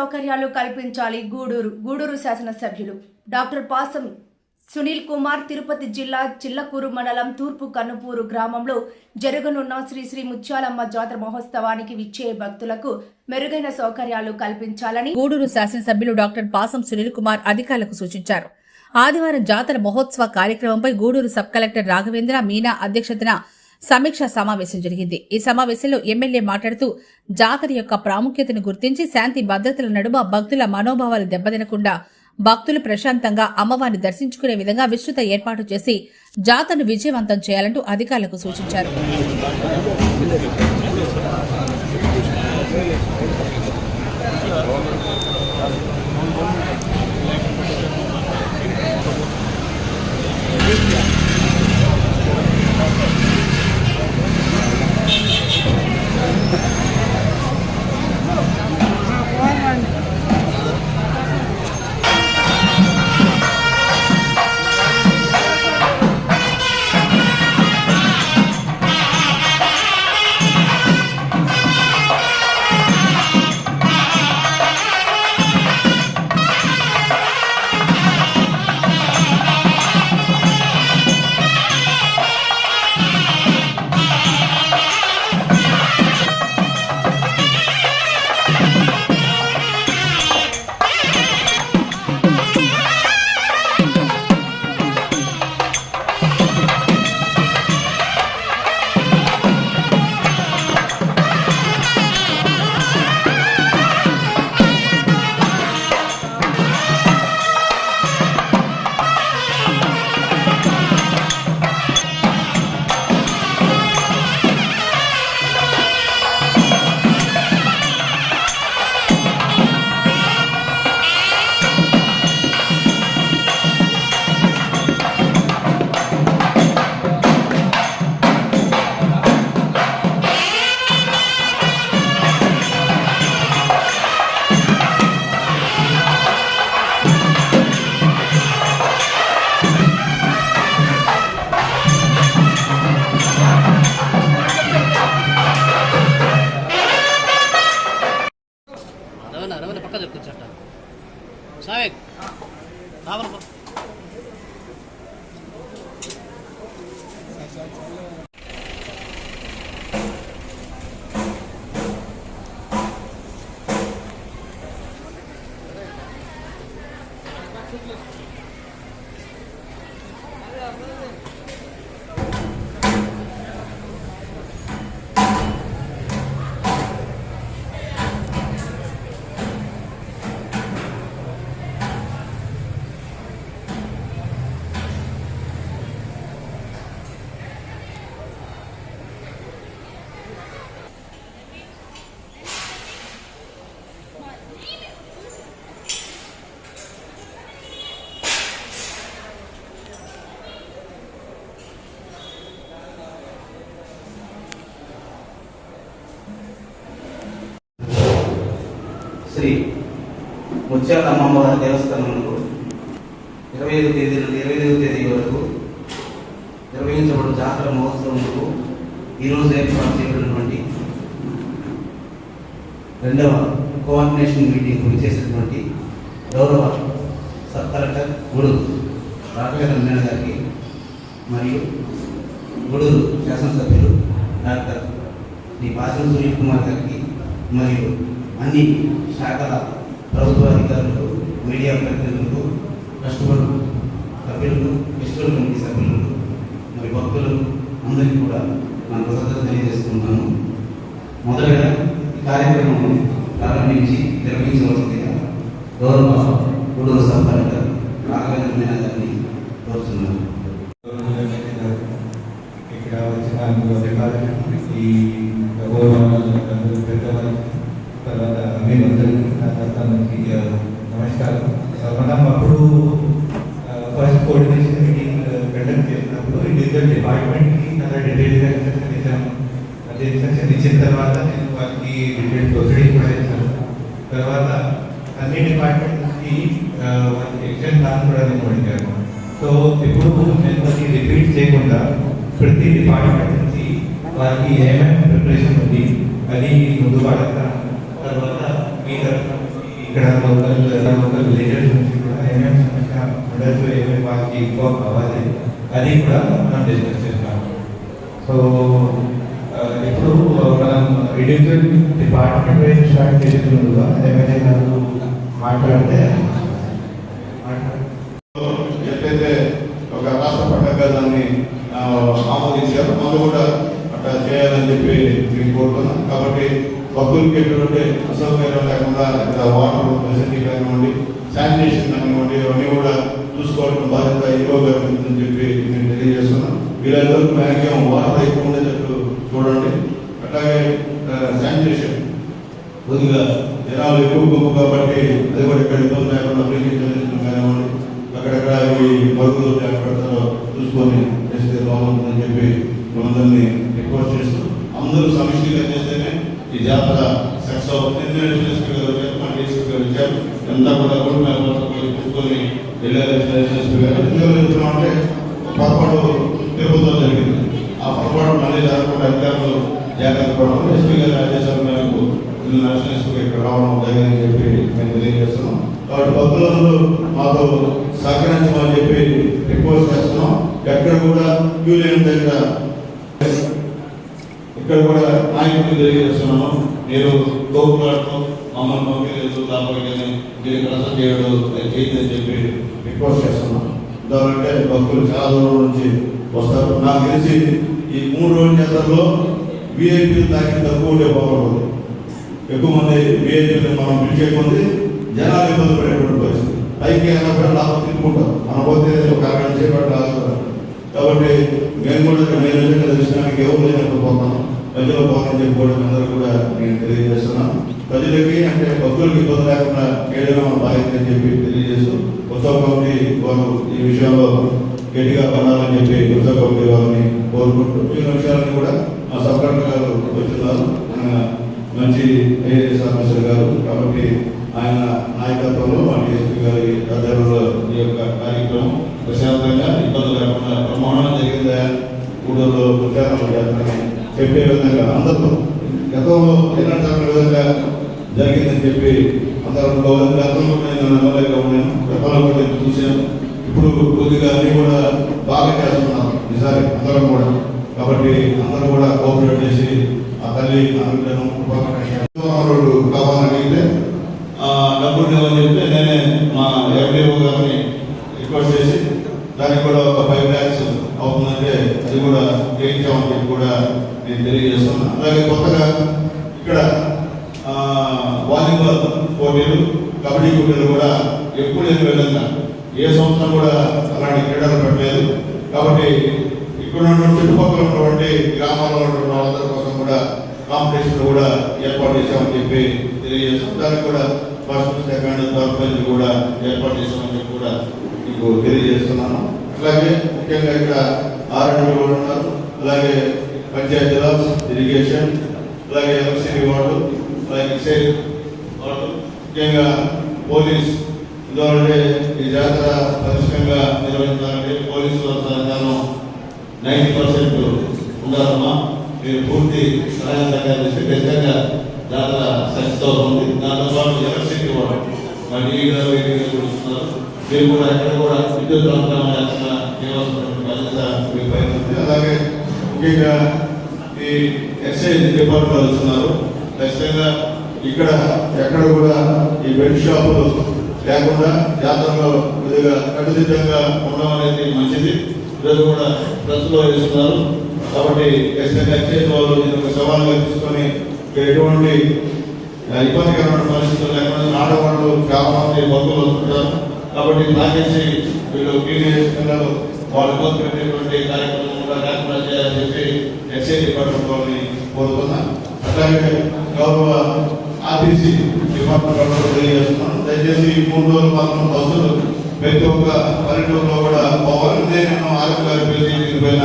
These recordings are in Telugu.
సౌకర్యాలు కల్పించాలి గూడూరు గూడూరు శాసనసభ్యులు. డాక్టర్ పాసం సునీల్ కుమార్ తిరుపతి జిల్లా చిల్లకూరు మండలం తూర్పు కన్నుపూరు గ్రామంలో జరగనున్న శ్రీ శ్రీ ముత్యాలమ్మ జాతర మహోత్సవానికి విచ్చే భక్తులకు మెరుగైన సౌకర్యాలు కల్పించాలని గూడూరు శాసనసభ్యులు డాక్టర్ పాసం సునీల్ కుమార్ అధికారులకు సూచించారు. ఆదివారం జాతర మహోత్సవ కార్యక్రమంపై గూడూరు సబ్ కలెక్టర్ రాఘవేంద్ర మీనా అధ్యక్షతన సమీక్ష సమావేశం జరిగింది. ఈ సమావేశంలో ఎమ్మెల్యే మాట్లాడుతూ జాతర యొక్క ప్రాముఖ్యతను గుర్తించి శాంతి భద్రతల నడుమ భక్తుల మనోభావాలు దెబ్బతినకుండా భక్తులు ప్రశాంతంగా అమ్మవారిని దర్శించుకునే విధంగా విస్తృత ఏర్పాటు చేసి జాతరను విజయవంతం చేయాలంటూ అధికారులకు సూచించారు. శ్రీ ముత్యాల అమ్మవారి దేవస్థానంలో ఇరవై ఐదు తేదీ నుండి ఇరవై ఐదవ తేదీ వరకు నిర్వహించబడిన జాతర మహోత్సవంలో ఈరోజు ఏర్పాటు చేయబడినటువంటి రెండవ కోఆర్డినేషన్ మీటింగ్ చేసినటువంటి గౌరవ సబ్ కలెక్టర్ గూడూరు రాఘవేంద్ర మీన గారికి మరియు గూడూరు శాసనసభ్యులు డాక్టర్ శ్రీ పాసం సునీల్ కుమార్ గారికి మరియు అన్ని శాఖల ప్రభుత్వ అధికారులకు మీడియా ప్రతినిధులకు కస్టమర్ సభ్యులకు ఫెస్టివల్ కమిటీ సభ్యులకు మరి భక్తులకు అందరికీ కూడా నా కృతజ్ఞత తెలియజేసుకుంటాను మొదటగా ఈ కార్యక్రమం ప్రారంభించి నిర్వహించవలసిందిగా గౌరవ గూడూరు సబ్ కలెక్టర్ రాఘవేంద్ర మీనా గారిని కోరుతున్నాను. ఇక్కడ వచ్చిన అధికారులు ఈ గౌరవాలు పెద్దవాళ్ళు తర్వాత మీరు అందరికీ నా తరఫున నుంచి ఆ, నమస్కారం ఆ, మనం అప్పుడు ఫస్ట్ కోఆర్డినేషన్ మీటింగ్ కండక్ట్ చేసినప్పుడు ఇండివిజువల్ డిపార్ట్మెంట్కి చాలా డీటెయిల్గా ఇన్స్ట్రక్షన్ ఇచ్చాము అదే ఇన్స్ట్రక్షన్ ఇచ్చిన తర్వాత నేను వాళ్ళకి డీటెయిల్ ప్రొసీడింగ్ కూడా ఇచ్చాను తర్వాత అన్ని డిపార్ట్మెంట్స్కి వాళ్ళకి ఎక్షన్ ప్లాన్ కూడా నేను అడిగాను సో ఇప్పుడు నేను అది రిపీట్ చేయకుండా ప్రతి డిపార్ట్మెంట్ నుంచి వారికి ఏమేమి ప్రిపరేషన్ ఉంది అది ముందు వాడతాను తర్వాత ఇక్కడ ఇక్కడ లోకల్ లోకల్ విలేజెస్ నుంచి కూడా ఏమేమి సమస్య ఉండొచ్చు ఏమేమి వాళ్ళకి ఎక్కువ కావాలి అది కూడా మనం డిస్కస్ చేస్తాం. సో ఇప్పుడు మనం ఇండివిజువల్ డిపార్ట్మెంట్ వైజ్ స్టార్ట్ చేస్తున్నారు ఏమైనా నాకు మాట్లాడితే మాట్లాడితే ఎట్లయితే ఒక రాష్ట్ర పట్టక దాన్ని ఆమోదించారు మనం కూడా అట్లా చేయాలని చెప్పి మేము కోరుతున్నాం. కాబట్టి భక్తులకి ఎటువంటి అసౌకర్యం లేకుండా ఇక్కడ వాటర్ ఫెసిలిటీ కానివ్వండి శానిటేషన్ కానివ్వండి అవన్నీ కూడా చూసుకోవడం బాధ్యత ఎక్కువ గారు చెప్పి నేను తెలియజేస్తున్నాను వీళ్ళందరూ మ్యాక్సిమం వాటర్ ఎక్కువ ఉండేటట్టు చూడండి. అట్లాగే శానిటేషన్. కొద్దిగా జనాలు ఎక్కువ గుంపు కాబట్టి అది కూడా ఇక్కడ ఇబ్బంది లేకుండా బ్లీచింగ్ కానివ్వండి అక్కడక్కడ ఈ మరుగులు ఏర్పడతారో చూసుకొని చేస్తే బాగుంటుందని చెప్పి మనందరినీ రిక్వెస్ట్ చేస్తూ అందరూ సమిష్టిగా చేస్తేనే ఈ జాతర సెక్స్ అవుతుంది ఎందుకంటే డిఎస్పీ అంతా కూడా కూర్చుకొని వెళ్ళారు అంటే పొరపాటు తిరుపతిలో జరిగింది. ఆ పొరపాటు మళ్ళీ జరగకుండా అధికారులు జాగ్రత్త పడడం. ఎస్పీ గారి ఆదేశాల మేరకు వీళ్ళు నేషనల్ ఎస్పీ ఇక్కడ రావడం జరిగిందని చెప్పి మేము తెలియజేస్తున్నాం. కాబట్టి భక్తులందరూ మాతో సహకరించమని చెప్పి రిక్వెస్ట్ చేస్తున్నాం. ఎక్కడ కూడా క్యూ లేని దగ్గర ఇక్కడ కూడా నాయకుడికి తెలియజేస్తున్నాను. మీరు గోకులాడుతూ మమ్మల్ని పంపించలేదు లోపలికి మీరు ప్రసం చేయడం చేయదని చెప్పి రిక్వెస్ట్ చేస్తున్నాను. ఎందుకంటే భక్తులు చాలా దూరం నుంచి వస్తారు. నాకు తెలిసి ఈ మూడు రోజుల జాతరలో విఐపీలు తాకి తక్కువ ఉండే పోకూడదు ఎక్కువ మంది విఐపీలు మనం పిలిచేయకుంది జనాలు ఇబ్బంది పడేటువంటి పరిస్థితి. పైకి ఎలా కూడా లాభం తిట్టుకుంటాం మనం పోతే ఒక అరగంట చేపట్టాలి కాబట్టి మేము కూడా నేను వచ్చిన ఎవరు లేనప్పుడు పోతాం. ప్రజలు బాగుంది చెప్పి కూడా అందరూ కూడా నేను తెలియజేస్తున్నాను ప్రజలకి అంటే భక్తులకి ఇబ్బంది లేకుండా చేయడం బాధ్యత అని చెప్పి తెలియజేస్తూ ఉత్సవ కమిటీ వారు ఈ విషయంలో గట్టిగా పడాలని చెప్పి ఉత్సవ కమిటీ వారిని కోరుకుంటూ ఈ విషయాలను కూడా మా సబ్ గారు వచ్చినారు మంచి ఐఏఎస్ ఆఫీసర్ గారు. కాబట్టి ఆయన నాయకత్వంలో మా డిఎస్పీ గారి ఆధ్వర్యంలో ఈ యొక్క కార్యక్రమం ప్రశాంతంగా ఇబ్బంది లేకుండా ప్రమాణం జరిగిందా? గూడూరులో ప్రచారం చేస్తారని చెప్పే విధంగా అందరూ గతంలో ఎన్నో విధంగా జరిగిందని చెప్పి అందరం గతంలో నేను ఎమ్మెల్యేగా ఉన్నాను. గతంలో కూడా నేను చూశాను. ఇప్పుడు కొద్దిగా అన్ని కూడా బాగా చేస్తున్నాం ఈసారి అందరం కూడా. కాబట్టి అందరూ కూడా కోఆపరేట్ చేసి ఆ తల్లి అనుగ్రహం కృపాకటాక్షాలు కావాలని డబ్బులు లేవని చెప్తే నేనే మా ఎంపీఓ గారిని రిక్వెస్ట్ చేసి దానికి కూడా ఒక ఫైవ్ ల్యాక్స్ అవుతుందంటే అది కూడా చేయించామని చెప్పి కూడా నేను తెలియజేస్తున్నాను. అలాగే కొత్తగా ఇక్కడ వాలీబాల్ పోటీలు కబడ్డీ పోటీలు కూడా ఎప్పుడు లేని విధంగా ఏ సంవత్సరం కూడా అలాంటి క్రీడలు పెట్టలేదు. కాబట్టి ఇక్కడ చుట్టుపక్కల ఉన్నటువంటి గ్రామాల్లో ఉన్నటువంటి వాళ్ళందరి కోసం కూడా కాంపిటీషన్ కూడా ఏర్పాటు చేశామని చెప్పి తెలియజేస్తాం దానికి కూడా పర్సనల్ సెకండ్ తరఫు కూడా ఏర్పాటు చేశామని చెప్పి కూడా మీకు తెలియజేస్తున్నాను. అలాగే ముఖ్యంగా ఇక్కడ ఆర్ఎండ్ కూడా ఉన్నారు. అలాగే పంచాయతీరాజ్ ఇరిగేషన్ అలాగే ఎలక్ట్రిసిటీ వార్డు అలాగే సేల్ వార్డు ముఖ్యంగా పోలీస్ ఎందుకంటే ఈ జాతర పరిశ్రమంగా నిర్వహించాలంటే పోలీసుల సహకారం నైంటీ పర్సెంట్ ఉండాలమ్మా. మీరు పూర్తి సహాయం సహకారం ఖచ్చితంగా జాతర సక్సెస్ అవుతుంది. దాంతో పాటు ఎలక్ట్రిసిటీ వాడు మా ఈ గారు ఈ మీరు కూడా ఎక్కడ కూడా విద్యుత్ రంగం చేసిన బాధ్యత మీ పైన ఉంది అలాగే ముఖ్యంగా ఈ ఎక్సైజ్ డిపార్ట్మెంట్ వస్తున్నారు ఖచ్చితంగా ఇక్కడ ఎక్కడ కూడా ఈ బెడ్ షాపులు లేకుండా జాతరలో కొద్దిగా కట్టుదిట్టంగా ఉండడం అనేది మంచిది. ఈరోజు కూడా ప్రెస్లో వేస్తున్నారు కాబట్టి ఖచ్చితంగా ఎక్సైజ్ వాళ్ళు దీన్ని ఒక సవాల్గా తీసుకొని ఎటువంటి ఇబ్బందికరమైన పరిస్థితులు లేకుండా ఆడవాళ్ళు చాలా మంది భక్తులు వస్తుంటారు కాబట్టి నాకేసి వీళ్ళు టీనేజ్ వాళ్ళ కోసం పెట్టినటువంటి కార్యక్రమం కూడా లేకుండా చేయాలని చెప్పి ఎక్సైజ్ డిపార్ట్మెంట్ వాళ్ళని కోరుతున్నా అట్లాగే గౌరవ ఆర్టీసీ డిపార్ట్మెంట్ వాళ్ళు తెలియజేస్తున్నాను. దయచేసి ఈ మూడు రోజులు మాత్రం బస్సులు ప్రతి ఒక్క పల్లెటూరులో కూడా పవన్ ఇదే నేను ఆరోగ్య గారి పిలిచి దీనిపైన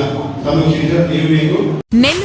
ఈవినింగ్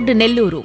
రోడ్ నెల్లూరు.